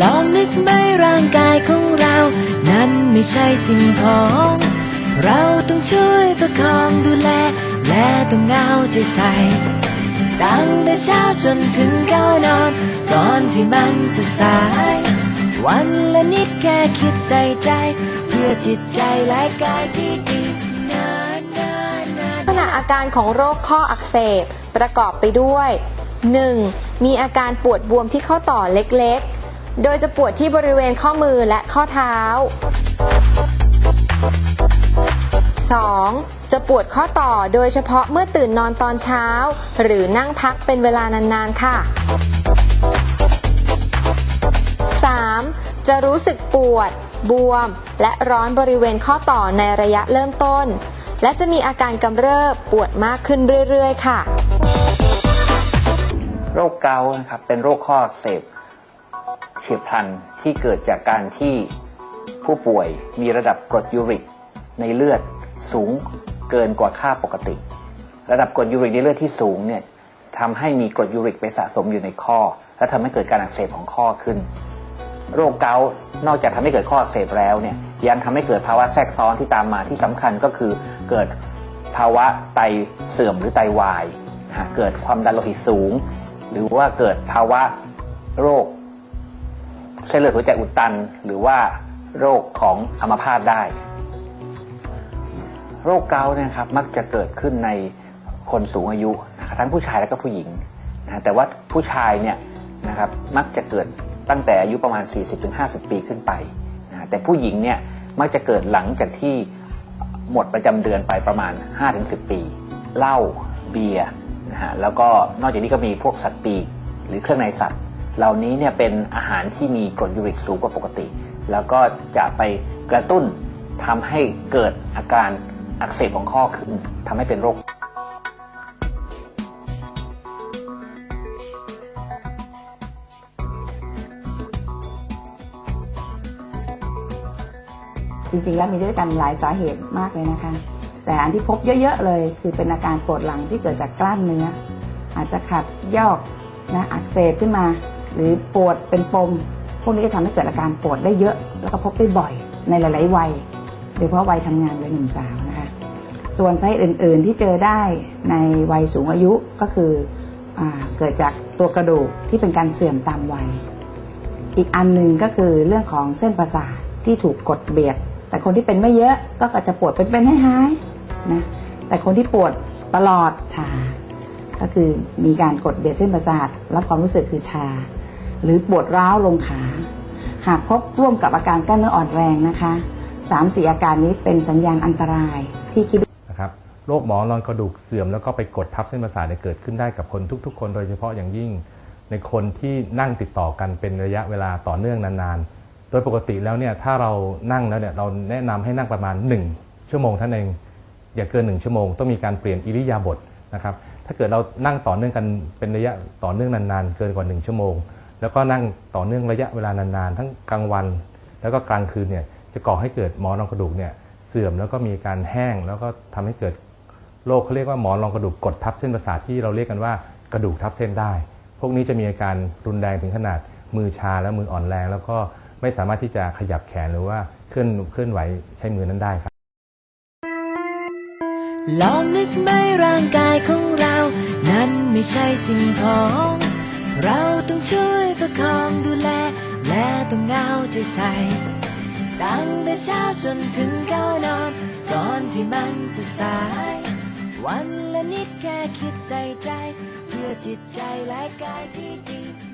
ลองนึกไหมร่างกายของเรา นั้นไม่ใช่สิ่งของ เราต้องช่วยประคองดูแล และต้องเอาใจใส่ ตั้งแต่เช้าจนถึงเข้านอน ก่อนที่มันจะสาย วันละนิดแค่คิดใส่ใจ เพื่อจิตใจและกายที่ดีนานนานนานลักษณะอาการของโรคข้ออักเสบประกอบไปด้วย 1. มีอาการปวดบวมที่ข้อต่อเล็กๆ โดยจะปวดที่บริเวณข้อมือและข้อเท้า 2. จะปวดข้อต่อโดยเฉพาะเมื่อตื่นนอนตอนเช้า หรือนั่งพักเป็นเวลานานๆ ค่ะ 3. จะรู้สึกปวด บวม และร้อนบริเวณข้อต่อในระยะเริ่มต้น และจะมีอาการกำเริบปวดมากขึ้นเรื่อย ๆ ค่ะ โรคเกาต์นะครับเป็นโรคข้ออักเสบ เฉียบพลันที่เกิดจากการที่ผู้ป่วยมีระดับกรดยูริกในเลือดสูงเกินกว่าค่าปกติ ระดับกรดยูริกในเลือดที่สูงเนี่ยทำให้มีกรดยูริกไปสะสมอยู่ในข้อ และทำให้เกิดการอักเสบของข้อขึ้น โรคเกาต์นอกจากทำให้เกิดข้ออักเสบแล้วเนี่ยยังทำให้เกิดภาวะแทรกซ้อนที่ตามมาที่สำคัญก็คือเกิดภาวะไตเสื่อมหรือไตวาย เกิดความดันโลหิตสูง หรือว่าเกิดภาวะโรค เส้นเลือดหัวใจอุดตัน หรือว่าโรคของอัมพาตได้ โรคเกาต์เนยนะครับมักจะเกิดขึ้นในคนสูงอายุนะครับทั้งผู้ชายและก็ผู้หญิงนะแต่ว่าผู้ชายเนี่ยนะครับมักจะเกิดตั้งแต่อายุประมาณ 40-50 ปีขึ้นไปนะแต่ผู้หญิงเนี่ยมักจะเกิดหลังจากที่หมดประจำเดือนไปประมาณ 5-10 ปี เหล้าเบียร์นะฮะแล้วก็นอกจากนี้ก็มีพวกสัตว์ปีกหรือเครื่องในสัตว์ เหล่านี้เนี่ยเป็นอาหารที่มีกรดยูริกสูงกว่าปกติ แล้วก็จะไปกระตุ้นทำให้เกิดอาการอักเสบของข้อขึ้นทำให้เป็นโรคจริงๆ แล้วมีด้วยกันหลายสาเหตุมากเลยนะคะ แต่อันที่พบเยอะๆเลย คือเป็นอาการปวดหลังที่เกิดจากกล้ามเนื้อ อาจจะขัดยอกนะอักเสบขึ้นมา หรือปวดเป็นปม พวกนี้จะทำให้เกิดอาการปวดได้เยอะ แล้วก็พบได้บ่อยในหลาย ๆ วัยโดยเฉพาะวัยทำงานวัยหนุ่มสาวนะคะส่วนสาเหตุอื่น ๆ ที่เจอได้ในวัยสูงอายุก็คืออเกิดจากตัวกระดูกที่เป็นการเสื่อมตามวัย อีกอันหนึ่งก็คือเรื่องของเส้นประสาทที่ถูกกดเบียด แต่คนที่เป็นไม่เยอะก็อาจจะปวดเป็นเป็นๆหายๆนะแต่คนที่ปวดตลอดชา ก็คือมีการกดเบียดเส้นประสาทรับความรู้สึกคือชา หรือปวดร้าวลงขา หากพบร่วมกับอาการกล้ามเนื้ออ่อนแรงนะคะสามสี่อาการนี้เป็นสัญญาณอันตรายที่คิดนะครับโรคหมอนรองกระดูกเสื่อมแล้วก็ไปกดทับเส้นประสาทเนี่ยเกิดขึ้นได้กับคนทุก ๆ คน โดยเฉพาะอย่างยิ่งในคนที่นั่งติดต่อกันเป็นระยะเวลาต่อเนื่องนานๆ โดยปกติแล้วเนี่ยถ้าเรานั่งแล้วเนี่ยเราแนะนำให้นั่งประมาณ 1 ชั่วโมงท่านั้นเองอย่าเกิน 1 ชั่วโมงต้องมีการเปลี่ยนอิริยาบถนะครับถ้าเกิดเรานั่งต่อเนื่องกันเป็นระยะต่อเนื่องนานๆ เกินกว่า 1 ชั่วโมง แล้วก็นั่งต่อเนื่องระยะเวลานานๆ ทั้งกลางวัน แล้วก็กลางคืนเนี่ยจะก่อให้เกิดหมอนรองกระดูกเนี่ยเสื่อมแล้วก็มีการแห้งแล้วก็ทำให้เกิดโรคเขาเรียกว่าหมอนรองกระดูกกดทับเส้นประสาทที่เราเรียกกันว่ากระดูกทับเส้นได้ พวกนี้จะมีอาการรุนแรงถึงขนาดมือชาและมืออ่อนแรง แล้วก็ไม่สามารถที่จะขยับแขนหรือว่าเคลื่อนเคลื่อนไหวใช้มือนั้นได้ครับลองนึกไหมร่างกายของเรา นั้นไม่ใช่สิ่งของ เราต้องช่วยประคองดูแล และต้องเอาใจใส่ ตั้งแต่เช้าจนถึงเข้านอนก่อนที่มันจะสาย วันละนิดแค่คิดใส่ใจ เพื่อจิตใจและกายที่ดี